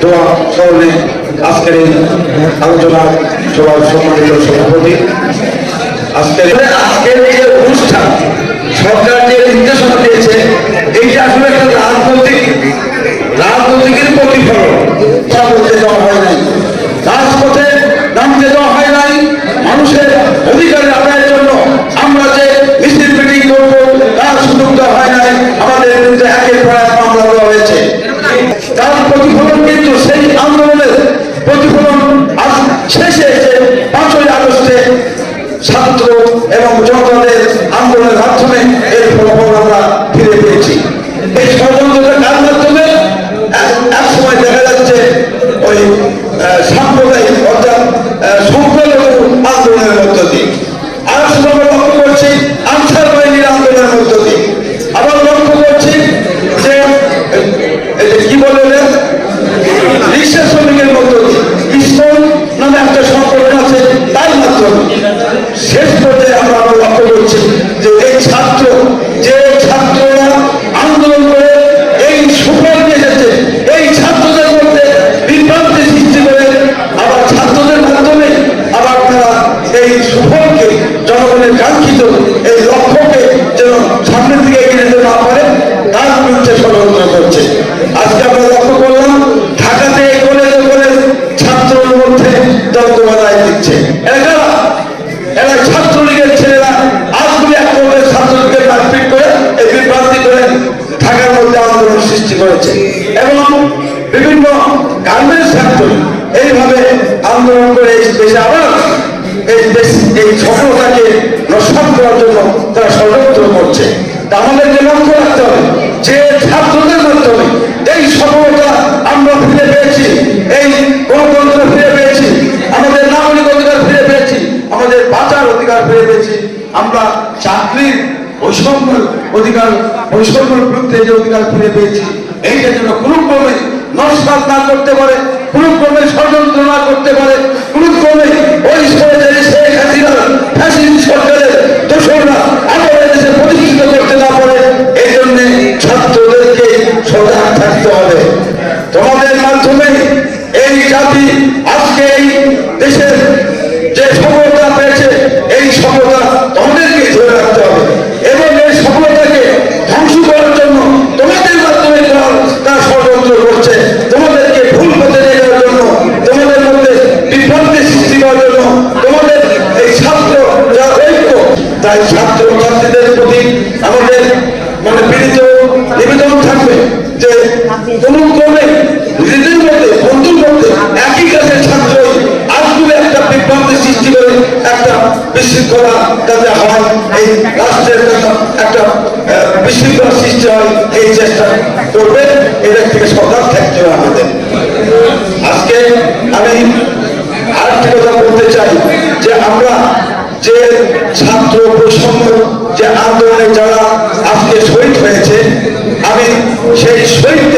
স্মরণে আজকের এই আলোচনা সবার সম্মানিত সভাপতি। আজকের আজকের যে অনুষ্ঠান, সরকার যে নির্দেশনা দিয়েছে, এইটা আসলে এবং জনতাদের কাঙ্ক্ষিত এই লক্ষ্যকে যেন সামনের দিকে এগিয়ে নিতে না পারে, তার বিরুদ্ধে ষড়যন্ত্র করছে। আজকে আমরা লক্ষ্য করলাম, ঢাকাতে কলেজে কলেজ ছাত্রদের মধ্যে দিচ্ছে। করে, এই আন্দোলন সৃষ্টি করেছে। এবং বিভিন্ন গার্মেন্টস এইভাবে আন্দোলন করে দেশে আবার এই দেশ, এই সফলতাকে নস্বাত করার জন্য তারা ষড়যন্ত্র করছে। তা আমাদেরকে লক্ষ্য রাখতে হবে, যে ছাত্রদের মাধ্যমে এই সফলতা আমরা ফিরে পেয়েছি, এই গণতন্ত্র ফিরে পেয়েছি, আমাদের নাগরিক অধিকার ফিরে পেয়েছি, আমাদের বাঁচার অধিকার ফিরে পেয়েছি, আমরা চাকরির বৈষম্য অধিকার, বৈষম্যের বিরুদ্ধে যে অধিকার ফিরে পেয়েছি, এইটা যেন কোনো নস্বাত না করতে পারে কোনো ক্রমে ষড়যন্ত্র না করতে পারে কোনো ক্রমে ওই শেখ হাসিনা ফ্যাসিস্ট সরকারের আমাদের দেশে প্রতিষ্ঠিত করতে না পারে এই জন্যে ছাত্রদেরকে সজাগ থাকতে হবে। তোমাদের মাধ্যমে এই জাতি আজকে এই দেশের বিশৃঙ্খলা যাতে হয়, এই রাষ্ট্রের একটা বিশৃঙ্খলা সৃষ্টি হয়, এই চেষ্টা থেকে সরকার থাকতে আমাদের। আজকে আমি আরেকটি কথা বলতে চাই, যে আমরা যে ছাত্র বৈষম্য যে আন্দোলনে যারা আজকে শহীদ হয়েছে, আমি সেই শহীদ